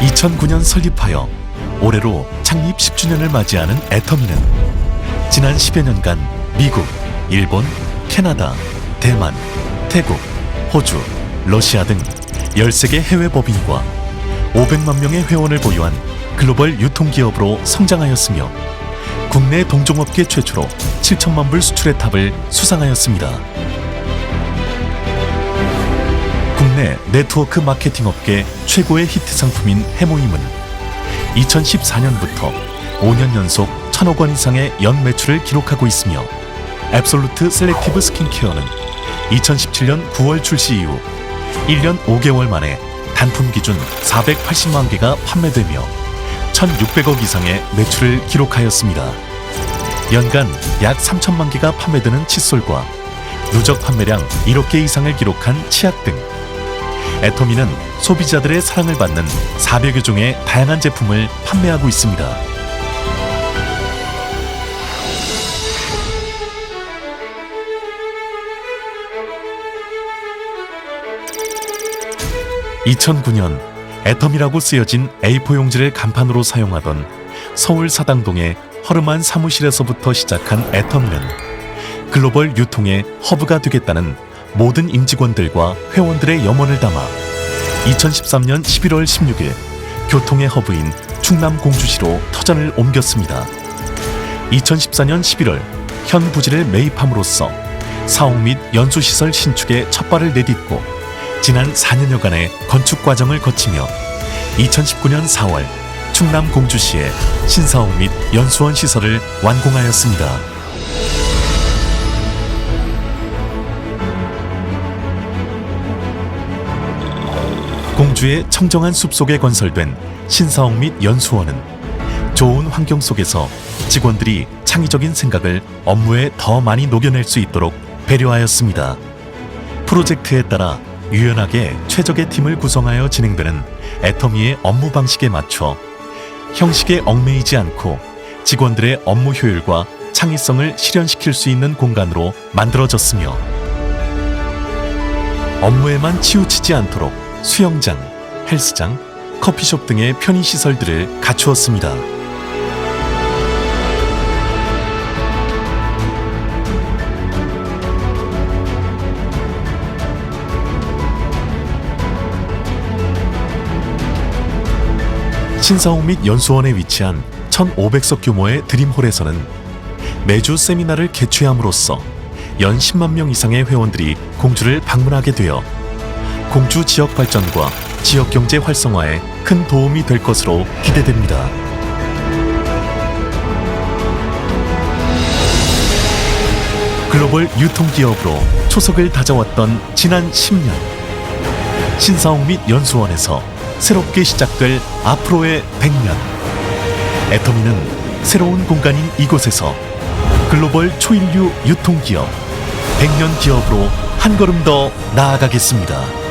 2009년 설립하여 올해로 창립 10주년을 맞이하는 애터미는 지난 10여 년간 미국, 일본, 캐나다, 대만, 태국, 호주, 러시아 등 13개 해외 법인과 500만 명의 회원을 보유한 글로벌 유통기업으로 성장하였으며 국내 동종업계 최초로 7천만 불 수출의 탑을 수상하였습니다. 국내 네트워크 마케팅 업계 최고의 히트 상품인 해모임은 2014년부터 5년 연속 1천억 원 이상의 연 매출을 기록하고 있으며 앱솔루트 셀렉티브 스킨케어는 2017년 9월 출시 이후 1년 5개월 만에 단품 기준 480만 개가 판매되며 1,600억 이상의 매출을 기록하였습니다. 연간 약 3천만 개가 판매되는 칫솔과 누적 판매량 1억 개 이상을 기록한 치약 등 애터미는 소비자들의 사랑을 받는 400여 종의 다양한 제품을 판매하고 있습니다. (2009년) 애텀이라고 쓰여진 A4 용지를 간판으로 사용하던 서울 사당동의 허름한 사무실에서부터 시작한 애텀이는 글로벌 유통의 허브가 되겠다는 모든 임직원들과 회원들의 염원을 담아 2013년 11월 16일 교통의 허브인 충남 공주시로 터전을 옮겼습니다. 2014년 11월 현 부지를 매입함으로써 사옥 및 연수시설 신축에 첫 발을 내딛고 지난 4년여간의 건축 과정을 거치며 2019년 4월 충남 공주시에 신사옥 및 연수원 시설을 완공하였습니다. 공주의 청정한 숲속에 건설된 신사옥 및 연수원은 좋은 환경 속에서 직원들이 창의적인 생각을 업무에 더 많이 녹여낼 수 있도록 배려하였습니다. 프로젝트에 따라 유연하게 최적의 팀을 구성하여 진행되는 애터미의 업무 방식에 맞춰 형식에 얽매이지 않고 직원들의 업무 효율과 창의성을 실현시킬 수 있는 공간으로 만들어졌으며 업무에만 치우치지 않도록 수영장, 헬스장, 커피숍 등의 편의 시설들을 갖추었습니다. 신사옥 및 연수원에 위치한 1,500석 규모의 드림홀에서는 매주 세미나를 개최함으로써 연 10만 명 이상의 회원들이 공주를 방문하게 되어 공주 지역 발전과 지역 경제 활성화에 큰 도움이 될 것으로 기대됩니다. 글로벌 유통기업으로 초석을 다져왔던 지난 10년 신사옥 및 연수원에서 새롭게 시작될 앞으로의 100년 애터미는 새로운 공간인 이곳에서 글로벌 초인류 유통기업 100년 기업으로 한 걸음 더 나아가겠습니다.